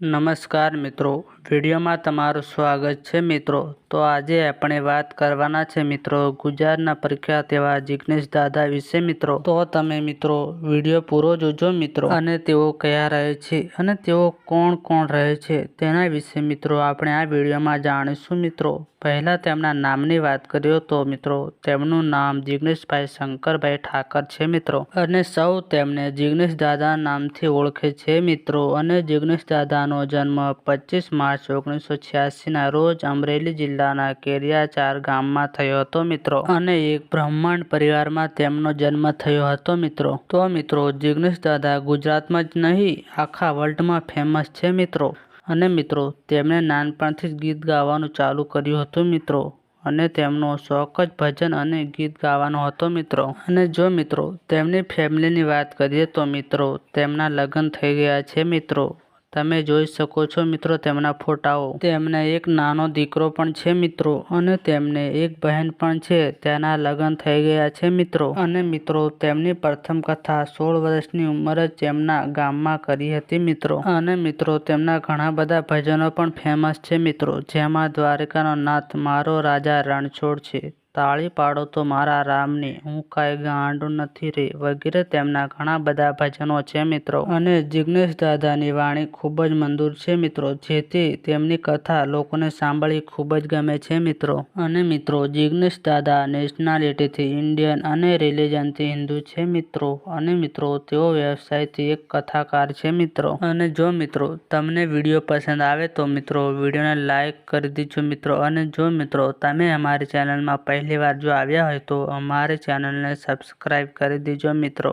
નમસ્કાર મિત્રો. વિડીયોમાં તમારું સ્વાગત છે મિત્રો. તો આજે આપણે વાત કરવાના છે મિત્રો ગુજરાતના પ્રખ્યાત એવા જિગ્નેશ દાદા વિશે મિત્રો. તો તમે મિત્રો વીડિયો પૂરો જોજો મિત્રો. અને તેઓ કયા રહે છે અને તેઓ કોણ કોણ રહે છે તેના વિશે મિત્રો આપણે આ વિડીયોમાં જાણીશું મિત્રો. પહેલાં તેમના નામની વાત કરીએ તો મિત્રો તેમનું નામ જિગ્નેશભાઈ શંકરભાઈ ઠાકર છે મિત્રો. અને સૌ તેમને જિગ્નેશ દાદા નામથી ઓળખે છે મિત્રો. અને જિગ્નેશ દાદાનો જન્મ પચીસ માર્ચ ઓગણીસો છ્યાસીના રોજ અમરેલી જિલ્લાના કેરિયાચાર ગામમાં થયો હતો મિત્રો. અને એક બ્રાહ્મણ પરિવારમાં તેમનો જન્મ થયો હતો મિત્રો. તો મિત્રો, જિગ્નેશ દાદા ગુજરાતમાં જ નહીં, આખા વર્લ્ડમાં ફેમસ છે મિત્રો. અને મિત્રો, તેમણે નાનપણથી જ ગીત ગાવાનું ચાલુ કર્યું હતું મિત્રો. અને તેમનો શોખ જ ભજન અને ગીત ગાવાનો હતો મિત્રો. અને જો મિત્રો, તેમની ફેમિલીની વાત કરીએ તો મિત્રો, તેમના લગ્ન થઈ ગયા છે મિત્રો. તમે જોઈ શકો છો મિત્રો તેમના ફોટાઓ. તેમને એક નાનો દીકરો પણ છે મિત્રો અને તેમને એક બહેન પણ છે. તેના લગ્ન થઈ ગયા છે મિત્રો. અને મિત્રો તેમની પ્રથમ કથા સોળ વર્ષની ઉંમરે જ તેમના ગામમાં કરી હતી મિત્રો. અને મિત્રો તેમના ઘણા બધા ભજનો પણ ફેમસ છે મિત્રો. જેમાં દ્વારકાનો નાથ મારો રાજા રણછોડ છે. તાળી પાડો તો મારા રામને. હું કાંઈ ગાંડું નથી રે. વગેરે તેમના ઘણા બધા ભજનો છે મિત્રો. અને જિગ્નેશ દાદાની વાણી ખૂબ જ મંદુર છે મિત્રો. જેથી તેમની કથા લોકોને સાંભળવી ખૂબ જ ગમે છે મિત્રો. અને મિત્રો, જિગ્નેશ દાદા નેશનાલિટીથી ઇન્ડિયન અને રિલિજનથી હિન્દુ છે મિત્રો. અને મિત્રો, તેઓ વ્યવસાયથી એક કથાકાર છે મિત્રો. અને જો મિત્રો તમને વીડિયો પસંદ આવે તો મિત્રો વિડીયોને લાઇક કરી દીજો મિત્રો. અને જો મિત્રો તમે અમારી ચેનલમાં પહેલી વાર જો આવ્યા હોય તો અમારી ચેનલને સબસ્ક્રાઈબ કરી દેજો મિત્રો.